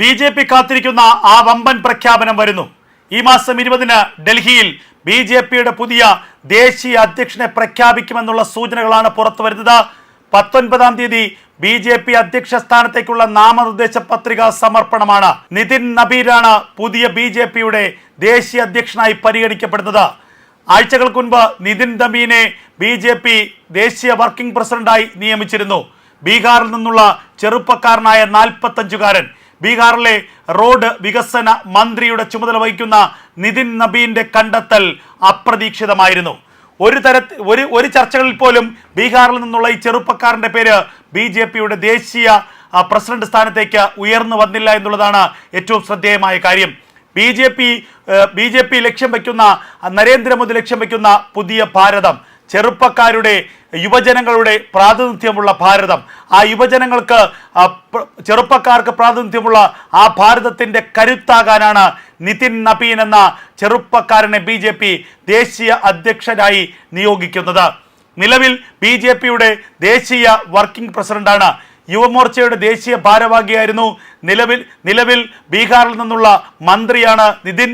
B J P കാത്തിരിക്കുന്ന ആ വമ്പൻ പ്രഖ്യാപനം വരുന്നു. ഈ മാസം ഇരുപതിന് ഡൽഹിയിൽ ബി ജെ പിയുടെ പുതിയ ദേശീയ അധ്യക്ഷനെ പ്രഖ്യാപിക്കുമെന്നുള്ള സൂചനകളാണ് പുറത്തു വരുന്നത്. പത്തൊൻപതാം തീയതി ബി ജെ പി അധ്യക്ഷ സ്ഥാനത്തേക്കുള്ള നാമനിർദ്ദേശ പത്രിക സമർപ്പണമാണ്. നിതിൻ നബീരാണ് പുതിയ ബി ജെ പിയുടെ ദേശീയ അധ്യക്ഷനായി പരിഗണിക്കപ്പെടുന്നത്. ആഴ്ചകൾക്ക് മുൻപ് നിതിൻ നബീനെ ബി ജെ പി ദേശീയ വർക്കിംഗ് പ്രസിഡന്റായി നിയമിച്ചിരുന്നു. ബീഹാറിൽ നിന്നുള്ള ചെറുപ്പക്കാരനായ നാൽപ്പത്തഞ്ചുകാരൻ ബീഹാറിലെ റോഡ് വികസന മന്ത്രിയുടെ ചുമതല വഹിക്കുന്ന നിതിൻ നബീന്റെ കണ്ടെത്തൽ അപ്രതീക്ഷിതമായിരുന്നു. ഒരു തര ഒരു ഒരു ചർച്ചകളിൽ പോലും ബീഹാറിൽ നിന്നുള്ള ഈ ചെറുപ്പക്കാരന്റെ പേര് ബി ജെ പിയുടെ ദേശീയ പ്രസിഡന്റ് സ്ഥാനത്തേക്ക് ഉയർന്നു വന്നില്ല എന്നുള്ളതാണ് ഏറ്റവും ശ്രദ്ധേയമായ കാര്യം. B J P B J P ലക്ഷ്യം വയ്ക്കുന്ന നരേന്ദ്രമോദി ലക്ഷ്യം വയ്ക്കുന്ന പുതിയ ഭാരതം. ചെറുപ്പക്കാരുടെ യുവജനങ്ങളുടെ പ്രാതിനിധ്യമുള്ള ഭാരതം. ആ യുവജനങ്ങൾക്ക് ചെറുപ്പക്കാർക്ക് പ്രാതിനിധ്യമുള്ള ആ ഭാരതത്തിന്റെ കരുത്താകാനാണ് നിതിൻ നബീൻ എന്ന ചെറുപ്പക്കാരനെ ബി ജെ പി ദേശീയ അധ്യക്ഷനായി നിയോഗിക്കുന്നത്. നിലവിൽ ബി ജെ പിയുടെ ദേശീയ വർക്കിംഗ് പ്രസിഡന്റാണ്. യുവമോർച്ചയുടെ ദേശീയ ഭാരവാഹിയായിരുന്നു നിലവിൽ നിലവിൽ ബീഹാറിൽ നിന്നുള്ള മന്ത്രിയാണ് നിതിൻ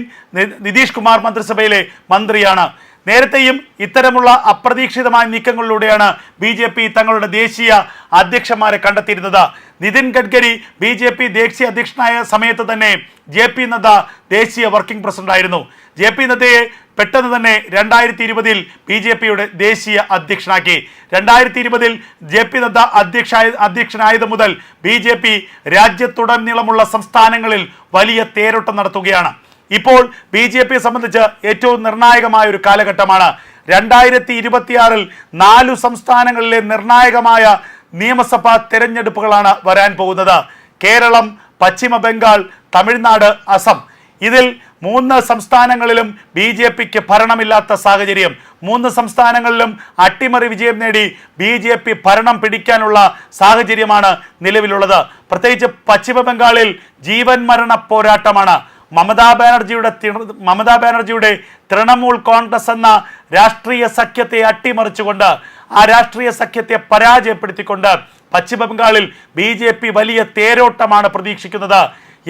നിതീഷ് കുമാർ മന്ത്രിസഭയിലെ മന്ത്രിയാണ്. നേരത്തെയും ഇത്തരമുള്ള അപ്രതീക്ഷിതമായ നീക്കങ്ങളിലൂടെയാണ് ബി ജെ പി തങ്ങളുടെ ദേശീയ അധ്യക്ഷന്മാരെ കണ്ടെത്തിയിരുന്നത്. Nitin Gadkari B J P ദേശീയ അധ്യക്ഷനായ സമയത്ത് തന്നെ ജെ പി നദ്ദ ദേശീയ വർക്കിംഗ് പ്രസിഡന്റായിരുന്നു ജെ പി നദ്ദയെ പെട്ടെന്ന് തന്നെ രണ്ടായിരത്തി ഇരുപതിൽ ബി ജെ പിയുടെ ദേശീയ അധ്യക്ഷനാക്കി. രണ്ടായിരത്തി ഇരുപതിൽ ജെ പി നദ്ദ അധ്യക്ഷ അധ്യക്ഷനായത് മുതൽ ബി ജെ പി രാജ്യത്തുടനീളമുള്ള സംസ്ഥാനങ്ങളിൽ വലിയ തേരോട്ടം നടത്തുകയാണ്. ഇപ്പോൾ ബി ജെ പിയെ സംബന്ധിച്ച് ഏറ്റവും നിർണായകമായ ഒരു കാലഘട്ടമാണ്. രണ്ടായിരത്തി ഇരുപത്തിയാറിൽ നാലു സംസ്ഥാനങ്ങളിലെ നിർണായകമായ നിയമസഭാ തെരഞ്ഞെടുപ്പുകളാണ് വരാൻ പോകുന്നത്. കേരളം പശ്ചിമ ബംഗാൾ തമിഴ്നാട് അസം. ഇതിൽ മൂന്ന് സംസ്ഥാനങ്ങളിലും ബി ജെ പിക്ക് ഭരണമില്ലാത്ത സാഹചര്യം. മൂന്ന് സംസ്ഥാനങ്ങളിലും അട്ടിമറി വിജയം നേടി ബി ജെ പി ഭരണം പിടിക്കാനുള്ള സാഹചര്യമാണ് നിലവിലുള്ളത്. പ്രത്യേകിച്ച് പശ്ചിമ ബംഗാളിൽ ജീവൻ മരണ പോരാട്ടമാണ്. മമതാ ബാനർജിയുടെ മമതാ ബാനർജിയുടെ തൃണമൂൽ കോൺഗ്രസ് എന്ന രാഷ്ട്രീയ സഖ്യത്തെ അട്ടിമറിച്ചുകൊണ്ട് ആ രാഷ്ട്രീയ സഖ്യത്തെ പരാജയപ്പെടുത്തിക്കൊണ്ട് പശ്ചിമബംഗാളിൽ ബി ജെ പി വലിയ തേരോട്ടമാണ് പ്രതീക്ഷിക്കുന്നത്.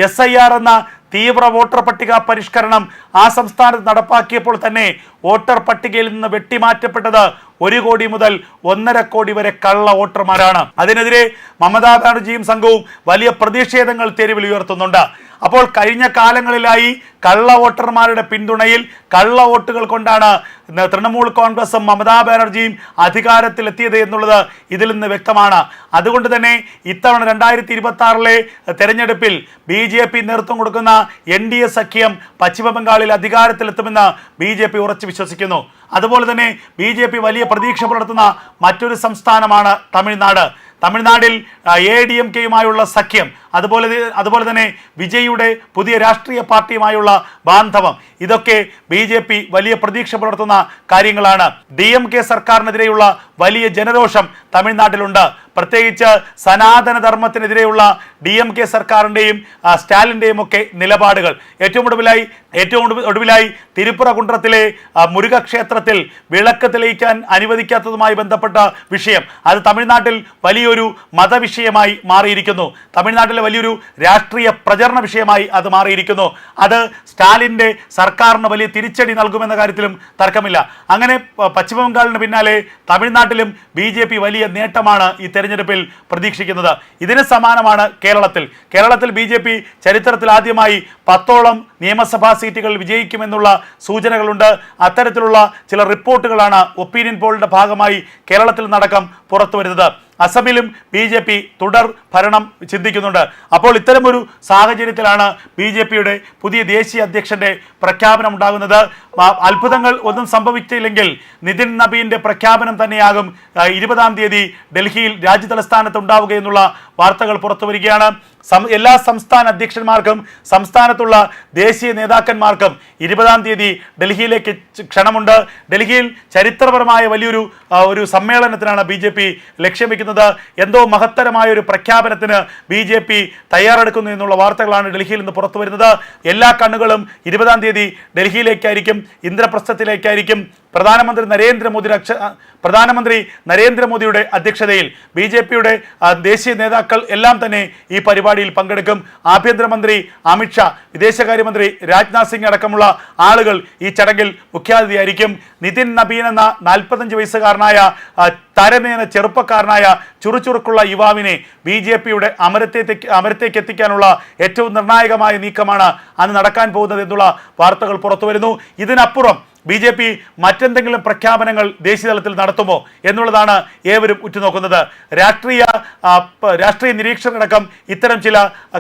എസ് ഐ ആർ എന്ന തീവ്ര വോട്ടർ പട്ടിക പരിഷ്കരണം ആ സംസ്ഥാനത്ത് നടപ്പാക്കിയപ്പോൾ തന്നെ വോട്ടർ പട്ടികയിൽ നിന്ന് വെട്ടിമാറ്റപ്പെട്ടത് ഒരു കോടി മുതൽ ഒന്നര കോടി വരെ കള്ള വോട്ടർമാരാണ്. അതിനെതിരെ മമതാ ബാനർജിയും സംഘവും വലിയ പ്രതിഷേധങ്ങൾ തെരുവിൽ ഉയർത്തുന്നുണ്ട് അപ്പോൾ കഴിഞ്ഞ കാലങ്ങളിലായി കള്ള വോട്ടർമാരുടെ പിന്തുണയിൽ കള്ള വോട്ടുകൾ കൊണ്ടാണ് തൃണമൂൽ കോൺഗ്രസും മമതാ ബാനർജിയും അധികാരത്തിലെത്തിയത് എന്നുള്ളത് ഇതിൽ നിന്ന് വ്യക്തമാണ്. അതുകൊണ്ട് തന്നെ ഇത്തവണ രണ്ടായിരത്തി ഇരുപത്തി ആറിലെ തെരഞ്ഞെടുപ്പിൽ ബി ജെ പി നേതൃത്വം കൊടുക്കുന്ന എൻ ഡി എ സഖ്യം പശ്ചിമബംഗാളിൽ അധികാരത്തിലെത്തുമെന്ന് ബി ജെ പി ഉറച്ചു വിശ്വസിക്കുന്നു. അതുപോലെ തന്നെ ബി ജെ പി വലിയ പ്രതീക്ഷ പുലർത്തുന്ന മറ്റൊരു സംസ്ഥാനമാണ് തമിഴ്നാട്. തമിഴ്നാടിൽ എ ഡി എം കെയുമായുള്ള സഖ്യം അതുപോലെ അതുപോലെ തന്നെ വിജയിയുടെ പുതിയ രാഷ്ട്രീയ പാർട്ടിയുമായുള്ള ബാന്ധവം. ഇതൊക്കെ ബി വലിയ പ്രതീക്ഷ പുലർത്തുന്ന കാര്യങ്ങളാണ്. ഡി എം കെ സർക്കാരിനെതിരെയുള്ള വലിയ ജനരോഷം തമിഴ്നാട്ടിലുണ്ട്. പ്രത്യേകിച്ച് സനാതനധർമ്മത്തിനെതിരെയുള്ള ഡി എം കെ സർക്കാരിന്റെയും സ്റ്റാലിന്റെയും ഒക്കെ നിലപാടുകൾ. ഏറ്റവും ഒടുവിലായി ഏറ്റവും ഒടുവി- ഒടുവിലായി തിരുപ്പുറ കുണ്ട്രത്തിലെ മുരുകക്ഷേത്രത്തിൽ വിളക്ക് തെളിയിക്കാൻ അനുവദിക്കാത്തതുമായി ബന്ധപ്പെട്ട വിഷയം. അത് തമിഴ്നാട്ടിൽ വലിയൊരു മതവിഷയമായി മാറിയിരിക്കുന്നു. തമിഴ്നാട്ടിലെ വലിയൊരു രാഷ്ട്രീയ പ്രചരണ വിഷയമായി അത് മാറിയിരിക്കുന്നു. അത് സ്റ്റാലിന്റെ സർക്കാരിന് വലിയ തിരിച്ചടി നൽകുമെന്ന കാര്യത്തിലും തർക്കമില്ല. അങ്ങനെ പശ്ചിമബംഗാളിന് പശ്ചിമ ബംഗാളിന് പിന്നാലെ തമിഴ്നാട്ടിലും ബി ജെ പി വലിയ നേട്ടമാണ് ഈ തെരഞ്ഞെടുപ്പിൽ പ്രതീക്ഷിക്കുന്നത്. ഇതിന് സമാനമാണ് കേരളത്തിൽ. കേരളത്തിൽ ബി ജെ പി ചരിത്രത്തിൽ ആദ്യമായി പത്തോളം നിയമസഭാ സീറ്റുകൾ വിജയിക്കുമെന്നുള്ള സൂചനകളുണ്ട്. അത്തരത്തിലുള്ള ചില റിപ്പോർട്ടുകളാണ് ഒപ്പീനിയൻ പോളിന്റെ ഭാഗമായി കേരളത്തിൽ നടക്കം പുറത്തു വരുന്നത് അസമിലും ബി ജെ പി തുടർ ഭരണം ചിന്തിക്കുന്നുണ്ട്. അപ്പോൾ ഇത്തരമൊരു സാഹചര്യത്തിലാണ് ബി ജെ പിയുടെ പുതിയ ദേശീയ അധ്യക്ഷന്റെ പ്രഖ്യാപനം ഉണ്ടാകുന്നത്. അത്ഭുതങ്ങൾ ഒന്നും സംഭവിച്ചില്ലെങ്കിൽ നിതിൻ നബീന്റെ പ്രഖ്യാപനം തന്നെയാകും ഇരുപതാം തീയതി ഡൽഹിയിൽ രാജ്യതലസ്ഥാനത്ത് ഉണ്ടാവുക എന്നുള്ള വാർത്തകൾ പുറത്തു വരികയാണ് എല്ലാ സംസ്ഥാന അധ്യക്ഷന്മാർക്കും സംസ്ഥാനത്തുള്ള ദേശീയ നേതാക്കന്മാർക്കും ഇരുപതാം തീയതി ഡൽഹിയിലേക്ക് ക്ഷണമുണ്ട്. ഡൽഹിയിൽ ചരിത്രപരമായ വലിയൊരു ഒരു സമ്മേളനത്തിനാണ് ബി ജെ പി ലക്ഷ്യം വെക്കുന്നത്. എന്തോ മഹത്തരമായ ഒരു പ്രഖ്യാപനത്തിന് ബി ജെ പി തയ്യാറെടുക്കുന്നു എന്നുള്ള വാർത്തകളാണ് ഡൽഹിയിൽ നിന്ന് പുറത്തു വരുന്നത് എല്ലാ കണ്ണുകളും ഇരുപതാം തീയതി ഡൽഹിയിലേക്കായിരിക്കും ഇന്ദ്രപ്രസ്ഥത്തിലേക്കായിരിക്കും. പ്രധാനമന്ത്രി നരേന്ദ്രമോദി പ്രധാനമന്ത്രി നരേന്ദ്രമോദിയുടെ അധ്യക്ഷതയിൽ ബി ജെ പിയുടെ ദേശീയ നേതാക്കൾ എല്ലാം തന്നെ ഈ പരിപാടിയിൽ പങ്കെടുക്കും. ആഭ്യന്തരമന്ത്രി അമിത്ഷാ വിദേശകാര്യമന്ത്രി രാജ്നാഥ് സിംഗ് അടക്കമുള്ള ആളുകൾ ഈ ചടങ്ങിൽ മുഖ്യാതിഥിയായിരിക്കും. നിതിൻ നബീൻ എന്ന നാൽപ്പത്തഞ്ച് വയസ്സുകാരനായ തരമേന ചെറുപ്പക്കാരനായ ചുറുചുറുക്കുള്ള യുവാവിനെ ബി ജെ പിയുടെ അമരത്തേക്ക് അമരത്തേക്ക് എത്തിക്കാനുള്ള ഏറ്റവും നിർണായകമായ നീക്കമാണ് അന്ന് നടക്കാൻ പോകുന്നത് എന്നുള്ള വാർത്തകൾ പുറത്തുവരുന്നു. ഇതിനപ്പുറം ബി ജെ പി മറ്റെന്തെങ്കിലും പ്രഖ്യാപനങ്ങൾ ദേശീയ തലത്തിൽ നടത്തുമോ എന്നുള്ളതാണ് ഏവരും ഉറ്റുനോക്കുന്നത്. രാഷ്ട്രീയ രാഷ്ട്രീയ നിരീക്ഷകരടക്കം ഇത്തരം ചില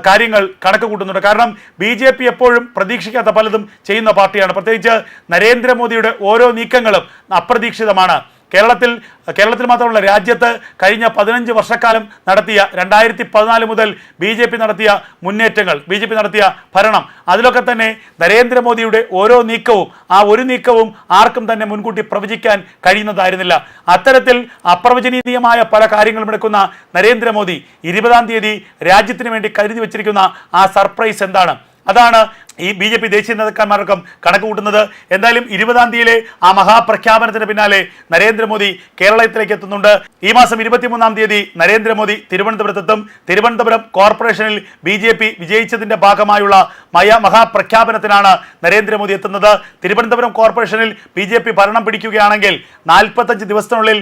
കാര്യങ്ങൾ കണക്ക് കൂട്ടുന്നുണ്ട് കാരണം ബി ജെ പി എപ്പോഴും പ്രതീക്ഷിക്കാത്ത പലതും ചെയ്യുന്ന പാർട്ടിയാണ്. പ്രത്യേകിച്ച് നരേന്ദ്രമോദിയുടെ ഓരോ നീക്കങ്ങളും അപ്രതീക്ഷിതമാണ്. കേരളത്തിൽ കേരളത്തിൽ മാത്രമല്ല രാജ്യത്ത് കഴിഞ്ഞ പതിനഞ്ച് വർഷക്കാലം നടത്തിയ രണ്ടായിരത്തി പതിനാല് മുതൽ ബി ജെ പി നടത്തിയ മുന്നേറ്റങ്ങൾ ബി ജെ പി നടത്തിയ ഭരണം അതിലൊക്കെ തന്നെ നരേന്ദ്രമോദിയുടെ ഓരോ നീക്കവും ആ ഒരു നീക്കവും ആർക്കും തന്നെ മുൻകൂട്ടി പ്രവചിക്കാൻ കഴിയുന്നതായിരുന്നില്ല. അത്തരത്തിൽ അപ്രവചനീയമായ പല കാര്യങ്ങളും എടുക്കുന്ന നരേന്ദ്രമോദി ഇരുപതാം തീയതി രാജ്യത്തിന് വേണ്ടി കരുതി വച്ചിരിക്കുന്ന ആ സർപ്രൈസ് എന്താണ്? അതാണ് ഈ ബി ജെ പി ദേശീയ നേതാക്കന്മാർക്കും കണക്ക് കൂട്ടുന്നത്. എന്തായാലും ഇരുപതാം തീയതിയിലെ ആ മഹാപ്രഖ്യാപനത്തിന് പിന്നാലെ നരേന്ദ്രമോദി കേരളത്തിലേക്ക് എത്തുന്നുണ്ട്. ഈ മാസം ഇരുപത്തിമൂന്നാം തീയതി നരേന്ദ്രമോദി തിരുവനന്തപുരത്തെത്തും. തിരുവനന്തപുരം കോർപ്പറേഷനിൽ ബി ജെ പി വിജയിച്ചതിന്റെ ഭാഗമായുള്ള മയ മഹാപ്രഖ്യാപനത്തിനാണ് നരേന്ദ്രമോദി എത്തുന്നത്. തിരുവനന്തപുരം കോർപ്പറേഷനിൽ ബി ജെ പി ഭരണം പിടിക്കുകയാണെങ്കിൽ നാൽപ്പത്തഞ്ച് ദിവസത്തിനുള്ളിൽ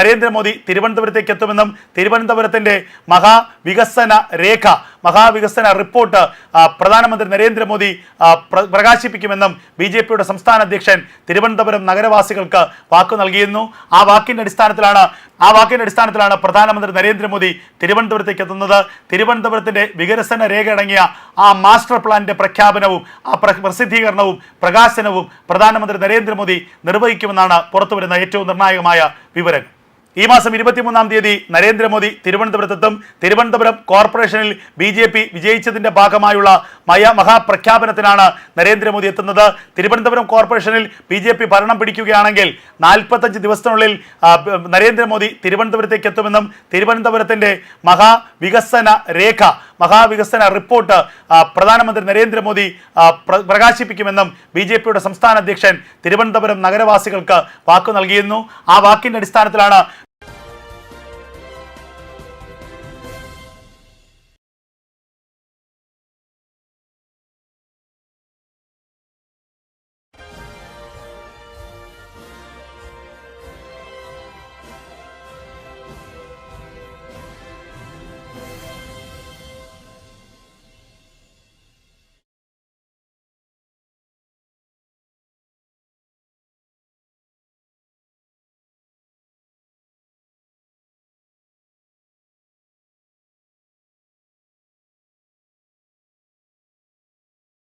നരേന്ദ്രമോദി തിരുവനന്തപുരത്തേക്ക് എത്തുമെന്നും തിരുവനന്തപുരത്തിന്റെ മഹാവികസന രേഖ മഹാവികസന റിപ്പോർട്ട് പ്രധാനമന്ത്രി നരേന്ദ്രമോദി പ്രകാശിപ്പിക്കുമെന്നും ബി ജെ പിയുടെ സംസ്ഥാന അധ്യക്ഷൻ തിരുവനന്തപുരം നഗരവാസികൾക്ക് വാക്കു നൽകിയിരുന്നു. ആ വാക്കിന്റെ അടിസ്ഥാനത്തിലാണ് ആ വാക്കിന്റെ അടിസ്ഥാനത്തിലാണ് പ്രധാനമന്ത്രി നരേന്ദ്രമോദി തിരുവനന്തപുരത്തേക്ക് എത്തുന്നത്. തിരുവനന്തപുരത്തിന്റെ വികസന രേഖ അടങ്ങിയ ആ മാസ്റ്റർ പ്ലാനിന്റെ പ്രഖ്യാപനവും ആ പ്രസിദ്ധീകരണവും പ്രകാശനവും പ്രധാനമന്ത്രി നരേന്ദ്രമോദി നിർവഹിക്കുമെന്നാണ് പുറത്തുവരുന്ന ഏറ്റവും നിർണായകമായ വിവരങ്ങൾ. ഈ മാസം ഇരുപത്തിമൂന്നാം തീയതി നരേന്ദ്രമോദി തിരുവനന്തപുരത്തെത്തും. തിരുവനന്തപുരം കോർപ്പറേഷനിൽ ബി ജെ പി വിജയിച്ചതിന്റെ ഭാഗമായുള്ള മയ മഹാപ്രഖ്യാപനത്തിനാണ് നരേന്ദ്രമോദി എത്തുന്നത്. തിരുവനന്തപുരം കോർപ്പറേഷനിൽ ബി ജെ പി ഭരണം പിടിക്കുകയാണെങ്കിൽ നാൽപ്പത്തഞ്ച് ദിവസത്തിനുള്ളിൽ നരേന്ദ്രമോദി തിരുവനന്തപുരത്തേക്ക് എത്തുമെന്നും തിരുവനന്തപുരത്തിന്റെ മഹാവികസന രേഖ മഹാവികസന റിപ്പോർട്ട് പ്രധാനമന്ത്രി നരേന്ദ്രമോദി പ്രകാശിപ്പിക്കുമെന്നും ബി ജെ പിയുടെ സംസ്ഥാന അധ്യക്ഷൻ തിരുവനന്തപുരം നഗരവാസികൾക്ക് വാക്കു നൽകിയിരുന്നു. ആ വാക്കിന്റെ അടിസ്ഥാനത്തിലാണ്